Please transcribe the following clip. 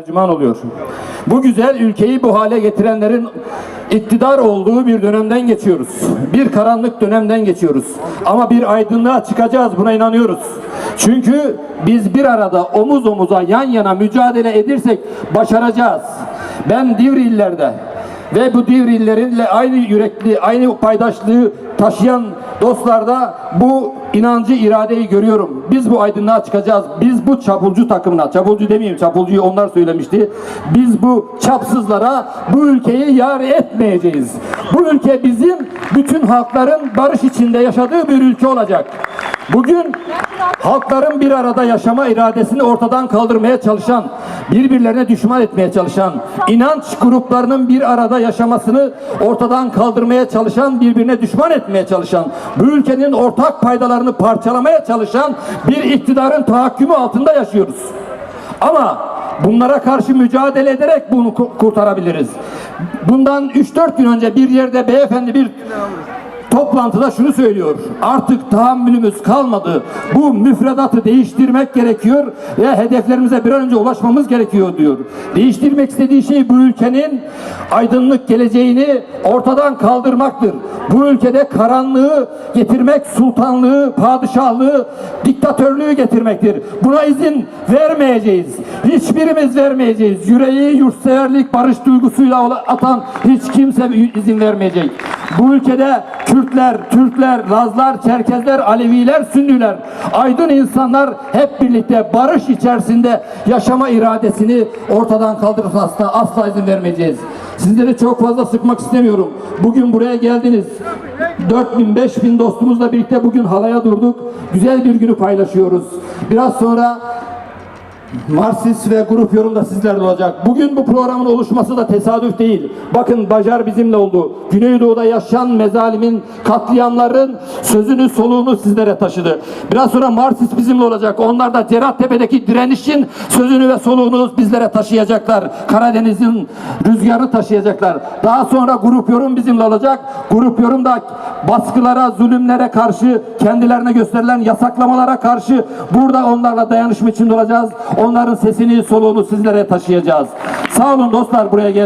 tercüman oluyor. Bu güzel ülkeyi bu hale getirenlerin iktidar olduğu bir dönemden geçiyoruz. Bir karanlık dönemden geçiyoruz. Ama bir aydınlığa çıkacağız buna inanıyoruz. Çünkü biz bir arada omuz omuza yan yana mücadele edirsek başaracağız. Ben Divrililer'de ve bu Divrillerinle aynı yürekli, aynı paydaşlığı taşıyan dostlarda bu inancı, iradeyi görüyorum. Biz bu aydınlığa çıkacağız. Biz bu çapulcu takımına, çapulcu demeyeyim, çapulcuyu onlar söylemişti. Biz bu çapsızlara bu ülkeyi yar etmeyeceğiz. Bu ülke bizim bütün halkların barış içinde yaşadığı bir ülke olacak. Bugün halkların bir arada yaşama iradesini ortadan kaldırmaya çalışan, birbirlerine düşman etmeye çalışan, inanç gruplarının bir arada yaşamasını ortadan kaldırmaya çalışan, birbirine düşman etmeye çalışan, bu ülkenin ortak paydalarını parçalamaya çalışan bir iktidarın tahakkümü altında yaşıyoruz. Ama bunlara karşı mücadele ederek bunu ku- kurtarabiliriz. Bundan 3-4 gün önce bir yerde beyefendi bir toplantıda şunu söylüyor. Artık tahammülümüz kalmadı. Bu müfredatı değiştirmek gerekiyor ve hedeflerimize bir an önce ulaşmamız gerekiyor diyor. Değiştirmek istediği şey bu ülkenin aydınlık geleceğini ortadan kaldırmaktır. Bu ülkede karanlığı getirmek, sultanlığı, padişahlığı, diktatörlüğü getirmektir. Buna izin vermeyeceğiz. Hiçbirimiz vermeyeceğiz. Yüreği yurtseverlik, barış duygusuyla atan hiç kimse izin vermeyecek. Bu ülkede Kürtler, Türkler, Lazlar, Çerkezler, Aleviler, Sünniler, aydın insanlar hep birlikte barış içerisinde yaşama iradesini ortadan kaldırmasına asla izin vermeyeceğiz. Sizleri çok fazla sıkmak istemiyorum. Bugün buraya geldiniz. 4000 5000 dostumuzla birlikte bugün halaya durduk. Güzel bir günü paylaşıyoruz. Biraz sonra Marsis ve grup yorumda sizlerle olacak. Bugün bu programın oluşması da tesadüf değil. Bakın Bacar bizimle oldu. Güneydoğu'da yaşayan mezalimin, katliamların sözünü, soluğunu sizlere taşıdı. Biraz sonra Marsis bizimle olacak. Onlar da Cerattepe'deki direnişin sözünü ve soluğunu bizlere taşıyacaklar. Karadeniz'in rüzgarını taşıyacaklar. Daha sonra grup yorum bizimle olacak. Grup yorum da baskılara, zulümlere karşı, kendilerine gösterilen yasaklamalara karşı burada onlarla dayanışma içinde olacağız. Onların sesini, soluğunu sizlere taşıyacağız. Sağ olun dostlar buraya gel.